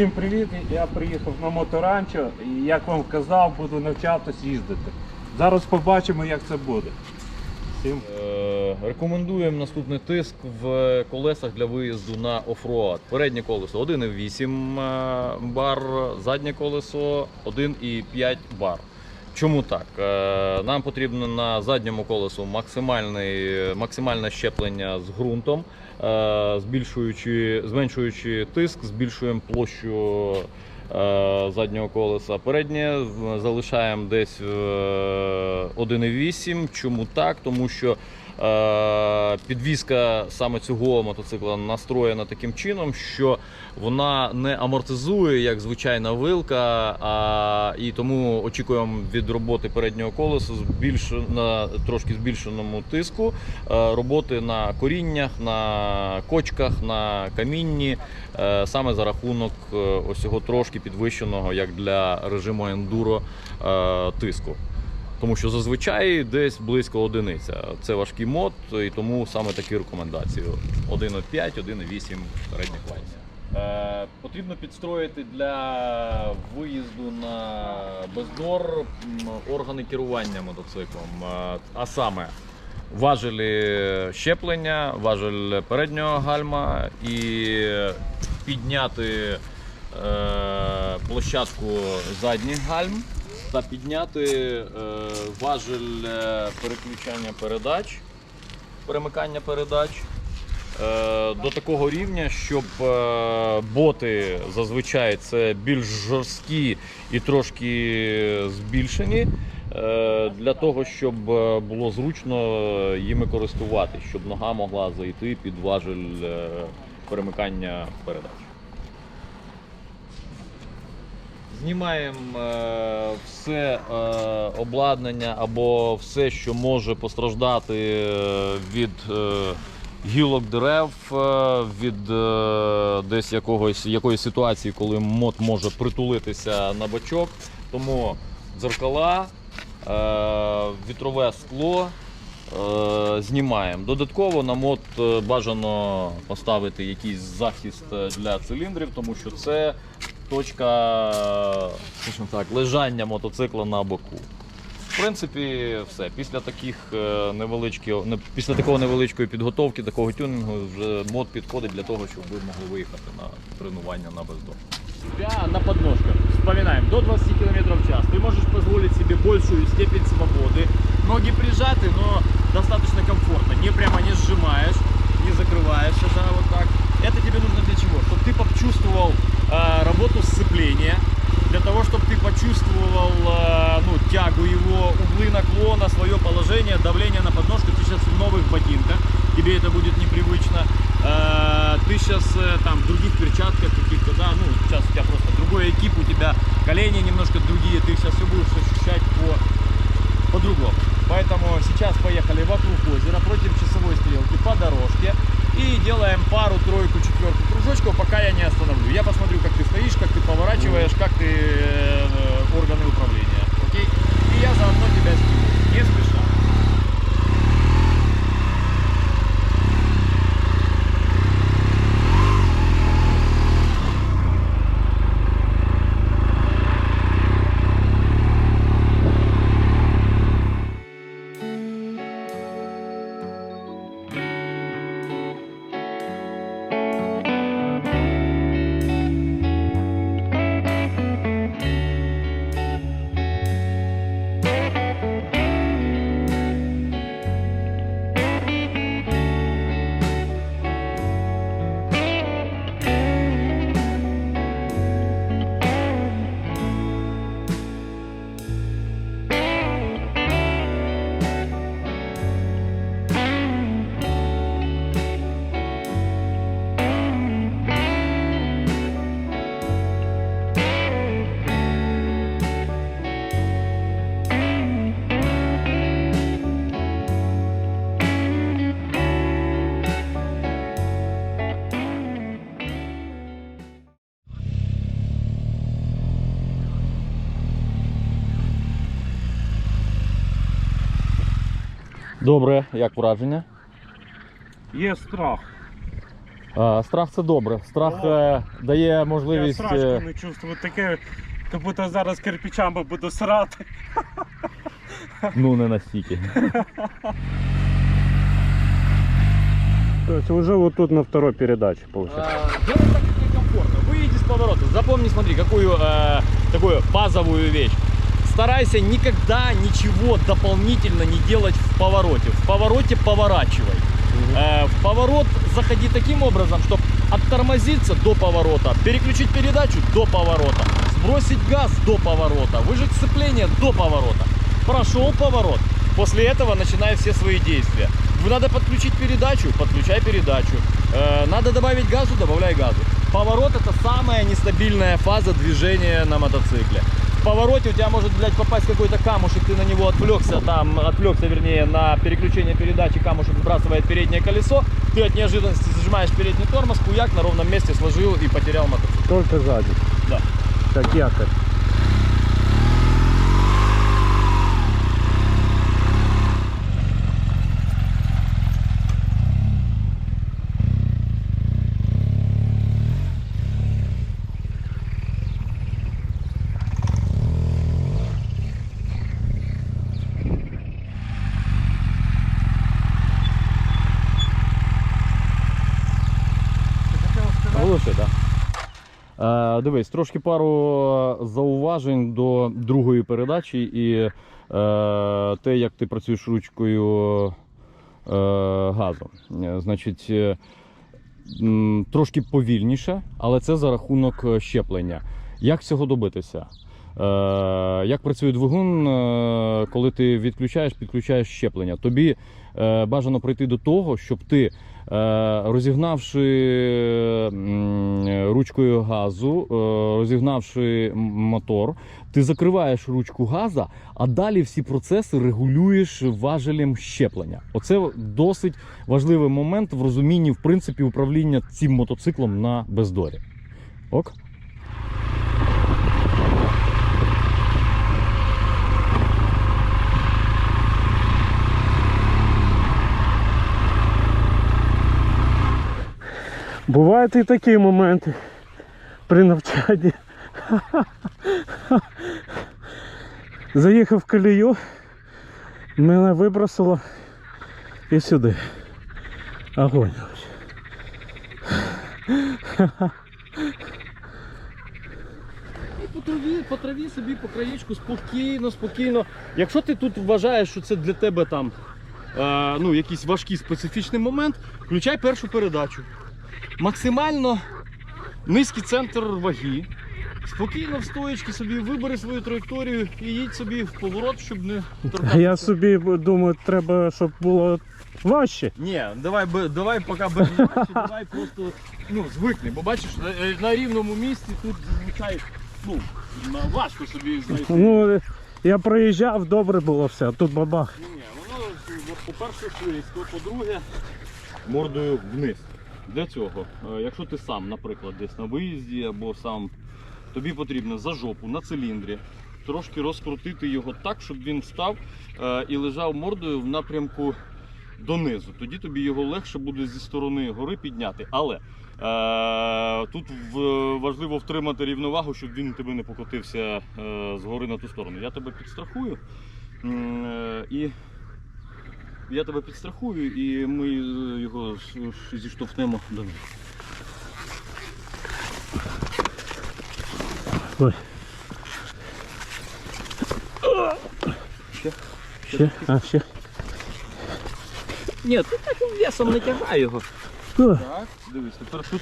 Всім привіт! Я приїхав на моторанчо і як вам казав, буду навчатись їздити. Зараз побачимо, як це буде. Всім Е, Рекомендуємо наступний тиск в колесах для виїзду на офроад. Переднє колесо 1,8 е, бар, заднє колесо 1,5 бар. Чому так? Е, Нам потрібно на задньому колесу максимальне щеплення з ґрунтом, е, збільшуючи, зменшуючи тиск, збільшуємо площу е, заднього колеса. Переднє залишаємо десь е, 1,8. Чому так? Тому що підвізка саме цього мотоцикла настроєна таким чином, що вона не амортизує як звичайна вилка, а, і тому очікуємо від роботи переднього колеса збільш, на трошки збільшеному тиску, е, роботи на коріннях, на кочках, на камінні, е, саме за рахунок е, ось цього трошки підвищеного, як для режиму ендуро е, тиску. Тому що зазвичай десь близько одиниця. Це важкий мод, і тому саме такі рекомендації: 1,5, 1,8 передніх класів. Е, потрібно підстроїти для виїзду на бездор органи керування мотоциклом. Е, а саме важелі щеплення, важель переднього гальма і підняти е, площадку задніх гальм та підняти е, важель е, переключання передач, перемикання передач е, до такого рівня, щоб боти зазвичай це більш жорсткі і трошки збільшені. Для того, щоб було зручно їми користуватись, щоб нога могла зайти під важель перемикання передач. Знімаємо е, все е, обладнання або все, що може постраждати е, від гілок дерев, від десь якогось, якоїсь ситуації, коли мод може притулитися на бачок. Тому дзеркала, вітрове скло. Знімаємо. Додатково на мод бажано поставити якийсь захист для циліндрів, тому що це точка скажімо так, лежання мотоцикла на боку. В принципі, все. Після таких е, невеличких, не- після такого невеличкої підготовки, такого тюнінгу, вже мод підходить для того, щоб ви могли виїхати на тренування на бездом. себя на подножках. Вспоминаем, до 20 км в час. Ты можешь позволить себе большую степень свободы. Ноги прижаты, но достаточно комфортно. Не прямо не сжимаешь, не закрываешься, да, вот так. Это тебе нужно для чего? Чтобы ты почувствовал э, работу сцепления, для того, чтобы ты почувствовал э, ну, тягу его, углы наклона, свое положение, давление на подножку. Ты сейчас в новых ботинках, тебе это будет непривычно. Э, ты сейчас там в других перчатках каких-то, да, ну сейчас у тебя просто другой экип, у тебя колени немножко другие, ты сейчас все будешь ощущать по по-другому. Поэтому сейчас поехали вокруг озера против часовой стрелки по дорожке и делаем пару, тройку, четверку кружочков, пока я не остановлю. Я посмотрю, как ты стоишь, как ты поворачиваешь, как ты э, органы управления. Окей? И я заодно тебя сниму. Не спеша. Добре, як враження? є страх. А, страх це добре. Страх О. е, дає Я можливість. страшно е, не чувствую. Таке, як будто зараз кирпичами буду срати. Ну, не настільки. Тобто вже вот тут на второй передачі, виходить. А, Делать так, как тебе комфортно. Выйди с поворота. Запомни, смотри, какую э, такую базовую вещь. Старайся никогда ничего дополнительно не делать в повороте. В повороте поворачивай. Э, в поворот заходи таким образом, чтобы оттормозиться до поворота, переключить передачу до поворота, сбросить газ до поворота, выжать сцепление до поворота. Прошел поворот. После этого начинай все свои действия. Надо подключить передачу, подключай передачу. Э, надо добавить газу, добавляй газу. Поворот это самая нестабильная фаза движения на мотоцикле. В повороте у тебя может, блядь, попасть какой-то камушек, ты на него отвлекся, там, отвлекся, вернее, на переключение передачи, камушек сбрасывает переднее колесо, ты от неожиданности зажимаешь передний тормоз, хуяк на ровном месте сложил и потерял мотоцикл. Тільки ззаді. Да. Як якорь. Дивись, трошки пару зауважень до другої передачі і е, те, як ти працюєш ручкою е, газу. Е, Значить, е, трошки повільніше, але це за рахунок е, щеплення. Як цього добитися? Е, як працює двигун, е, коли ти відключаєш, підключаєш щеплення? Тобі е, бажано прийти до того, щоб ти Е, Розігнавши ручкою газу, е, розігнавши мотор, ти закриваєш ручку газа, а далі всі процеси регулюєш важелем щеплення. Оце досить важливий момент в розумінні в принципі управління цим мотоциклом на бездорі. Ок? Бувають і такі моменти при навчанні. Заїхав в колію, мене вибросило і сюди. Огонь. По траві, по траві собі по краєчку спокійно, спокійно. Якщо ти тут вважаєш, що це для тебе там е, ну, якийсь важкий специфічний момент, включай першу передачу. Максимально низький центр ваги. Спокійно в стоечки собі вибери свою траєкторію і їдь собі в поворот, щоб не А торкатися. я собі думаю, треба, щоб було важче. Ні, давай, давай поки без важче, давай просто ну, звикни, бо бачиш, на, е, на рівному місці тут зазвичай ну, важко собі знайти. Ну, я проїжджав, добре було все, а тут бабах. Ні, воно по-перше слизько, по-друге, мордою вниз. Для цього, е, якщо ти сам, наприклад, десь на виїзді або сам, тобі потрібно за жопу на циліндрі трошки розкрутити його так, щоб він став е, і лежав мордою в напрямку донизу. Тоді тобі його легше буде зі сторони гори підняти. Але е, тут важливо втримати рівновагу, щоб він тебе не покотився з гори на ту сторону. Я тебе підстрахую. І я тебе підстрахую і ми е, його з- зіштовхнемо донизу. Ой. Ще? Ще? А, ще. Ні, ти так весом не тягай його. О, Так, дивись, тепер тут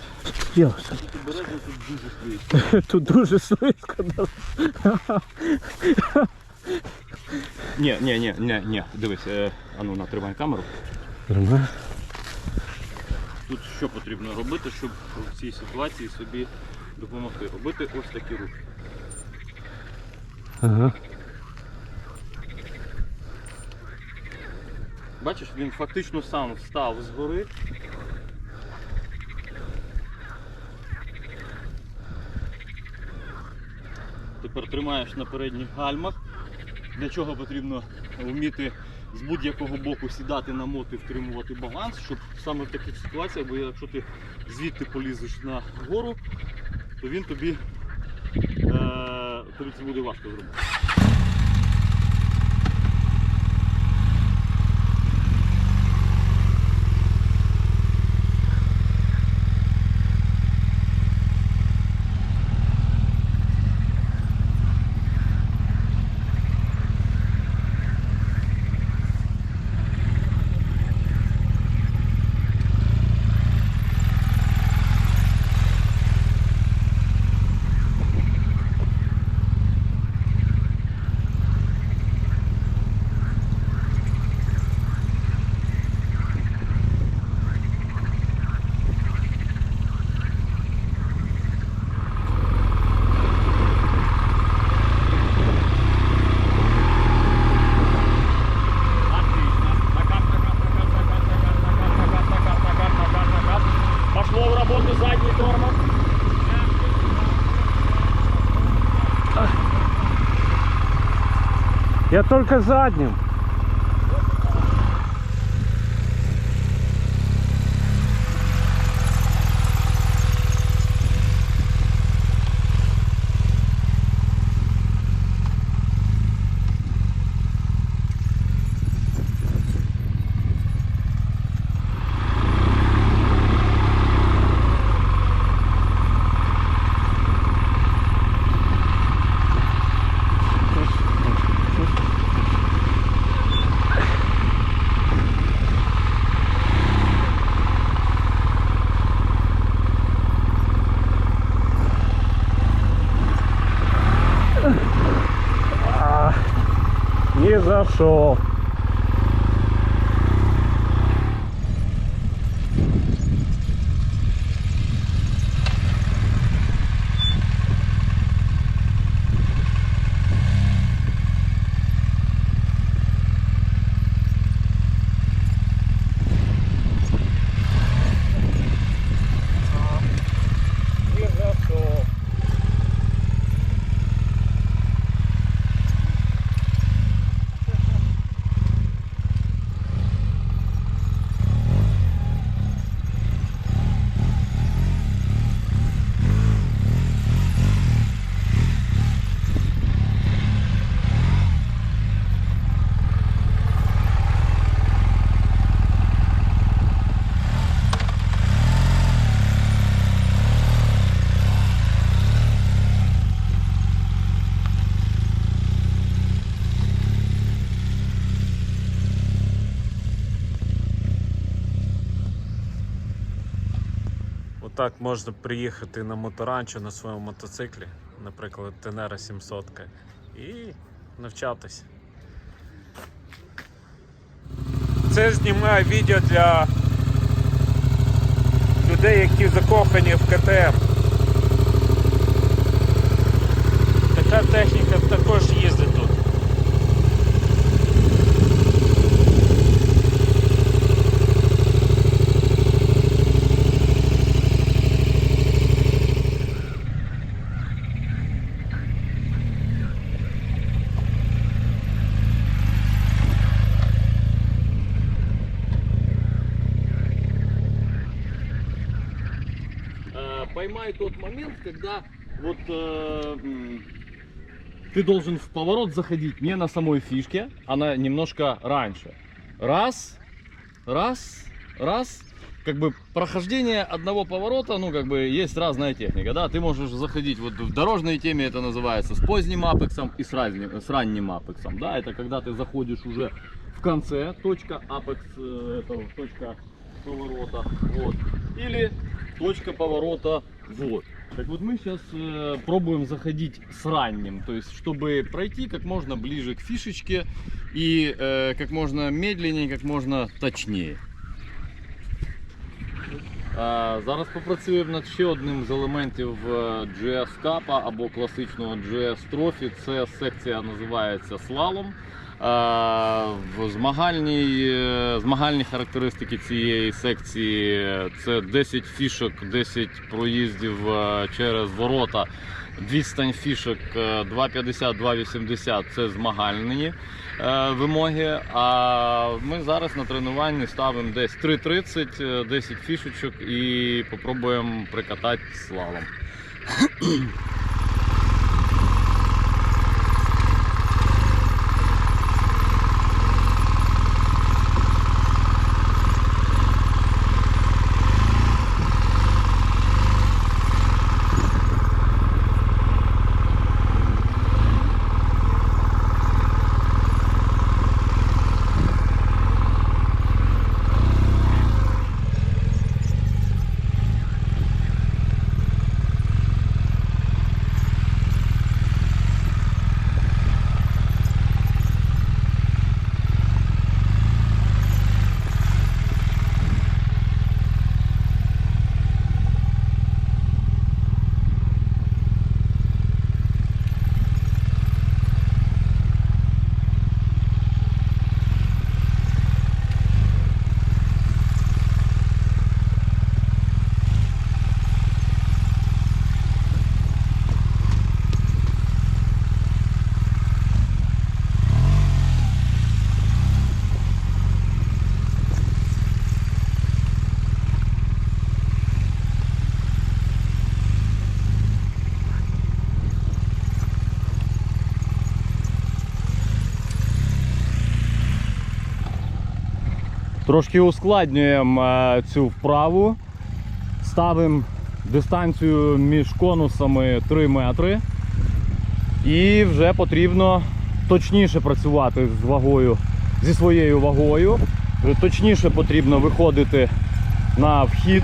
я, тут обережно тут дуже слизько. тут дуже слизько. да. Ні, ні, ні, ні, ні, дивись, е, ану, натримай камеру. Тут що потрібно робити, щоб в цій ситуації собі допомогти? Робити ось такі рухи. Ага. Бачиш, він фактично сам встав згори. Тепер тримаєш на передніх гальмах. Для чого потрібно вміти з будь-якого боку сідати на мот і втримувати баланс, щоб саме в таких ситуаціях, бо якщо ти звідти полізеш на гору, то він тобі, е, тобі це буде важко зробити. Я только задним. so Отак можна приїхати на моторанчо на своєму мотоциклі, наприклад, Тенера 700 і навчатися. Це знімаю відео для людей, які закохані в КТМ. Така техніка також момент, когда вот э, ты должен в поворот заходить не на самой фишке, она немножко раньше. Раз, раз, раз. Как бы прохождение одного поворота, ну как бы есть разная техника, да, ты можешь заходить вот в дорожной теме это называется с поздним апексом и с, ранним, с ранним апексом, да, это когда ты заходишь уже в конце, точка апекс, э, этого, точка поворота, вот, или точка поворота вот. Так вот мы сейчас пробуем заходить с ранним, то есть чтобы пройти как можно ближе к фишечке и э, как можно медленнее, как можно точнее. А, зараз попрацюємо над ще одним з елементів е, GS Cup або класичного GS Trophy. Це секція називається слалом. в змагальній, е, змагальні характеристики цієї секції це 10 фішок, 10 проїздів е, через ворота. Відстань фішок е, 2,50-2,80 це змагальні е, вимоги. А ми зараз на тренуванні ставимо десь 3,30, е, 10 фішечок і попробуємо прикатати слалом. Трошки ускладнюємо е, цю вправу. Ставимо дистанцію між конусами 3 метри. І вже потрібно точніше працювати з вагою, зі своєю вагою. Точніше потрібно виходити на вхід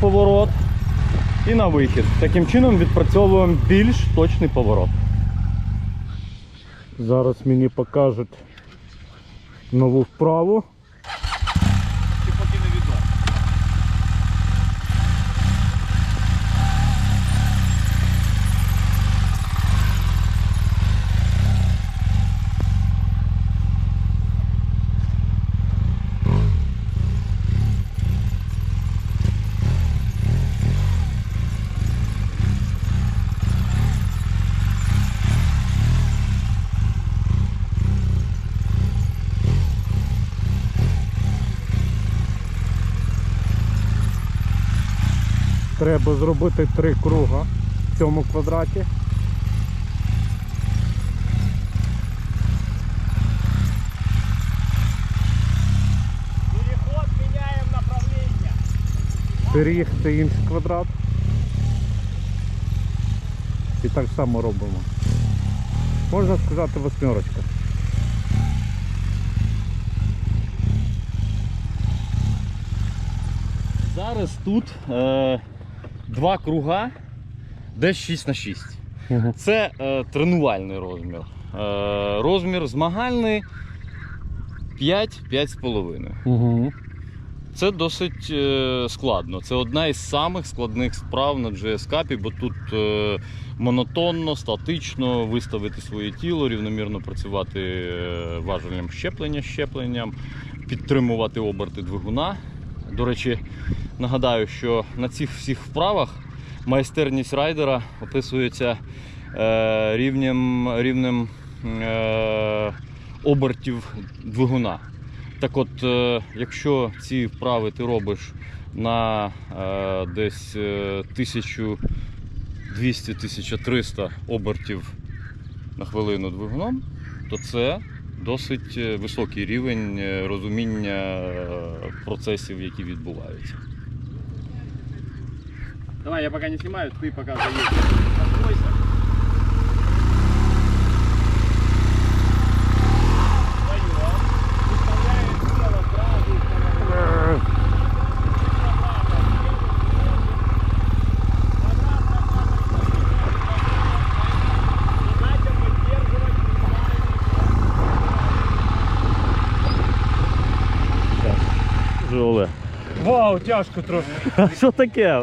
поворот і на вихід. Таким чином відпрацьовуємо більш точний поворот. Зараз мені покажуть нову вправу. Треба зробити три круга в цьому квадраті. Переход, меняем направление. Переїхати інший квадрат. І так само робимо. Можна сказати восьмерочка. Зараз тут е, два круга, десь 6 на 6. Це е, тренувальний розмір. Е, розмір змагальний 5-5,5. Угу. Це досить е, складно. Це одна із самих складних справ на GS бо тут е, монотонно, статично виставити своє тіло, рівномірно працювати е, важелем щеплення, щепленням, підтримувати оберти двигуна. До речі, нагадаю, що на цих всіх вправах майстерність райдера описується е, рівнем, рівнем е, обертів двигуна. Так от, е, якщо ці вправи ти робиш на е, десь е, 1200-1300 обертів на хвилину двигуном, то це досить е, високий рівень е, розуміння е, процесів, які відбуваються. Давай, я поки не знімаю, ти поки заедешь. Вау, тяжко трохи. А Що таке?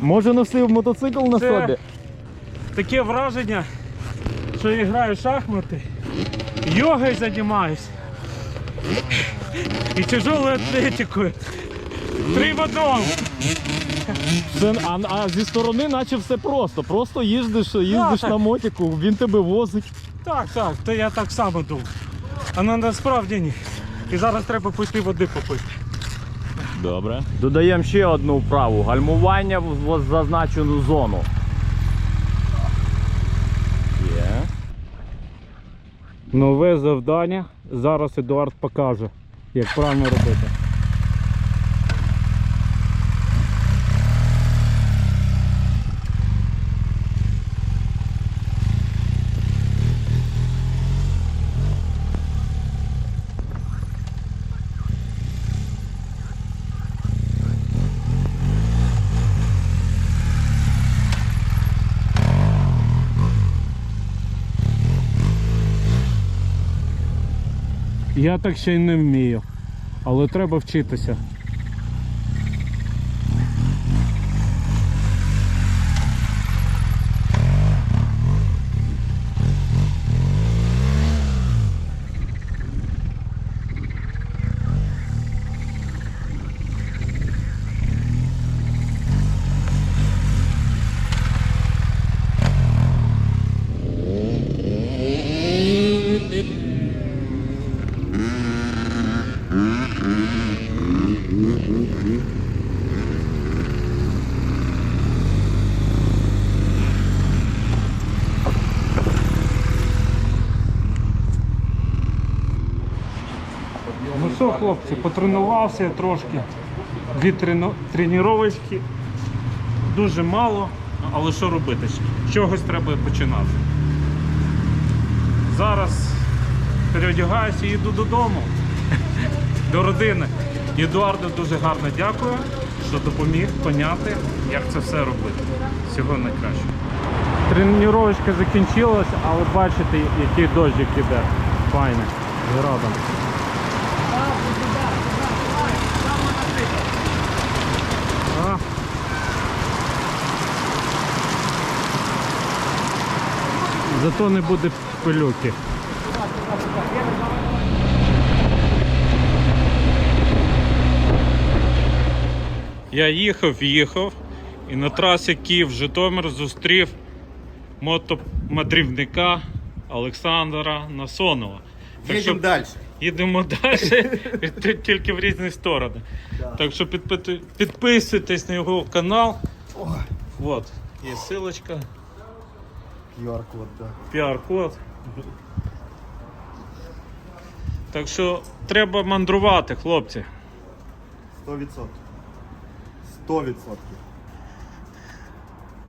Може носив мотоцикл на Це- собі? Таке враження, що я граю в шахмати йогою займаюсь. І тяжелою атлетикою. Три в одному. Це, а, а зі сторони наче все просто. Просто їздиш, їздиш так. на мотику, він тебе возить. Так, так, то я так само думав. А на насправді ні. І зараз треба піти води попити. Добре. Додаємо ще одну вправу. Гальмування в зазначену зону. Є. Нове завдання. Зараз Едуард покаже, як правильно робити. Я так ще й не вмію, але треба вчитися. Що, хлопці, потренувався трошки. Дві тренувачки. Дуже мало, але що робити? З чогось треба починати. Зараз переодягаюся і йду додому. До родини. Едуарду дуже гарно дякую, що допоміг поняти, як це все робити. Всього найкращого. Тренувачка закінчилась, але бачите, який дощик іде. Файний. З градом. Зато не буде пилюки. Я їхав, їхав і на трасі Київ-Житомир зустрів мотомадрівника Олександра Насонова. Так що- Едем. Їдемо далі, тільки в різні сторони. Так що підпи- підписуйтесь на його канал. От, є ссылочка, QR-код, да. QR-код. Так що треба мандрувати, хлопці. Сто відсотків. Сто відсотків.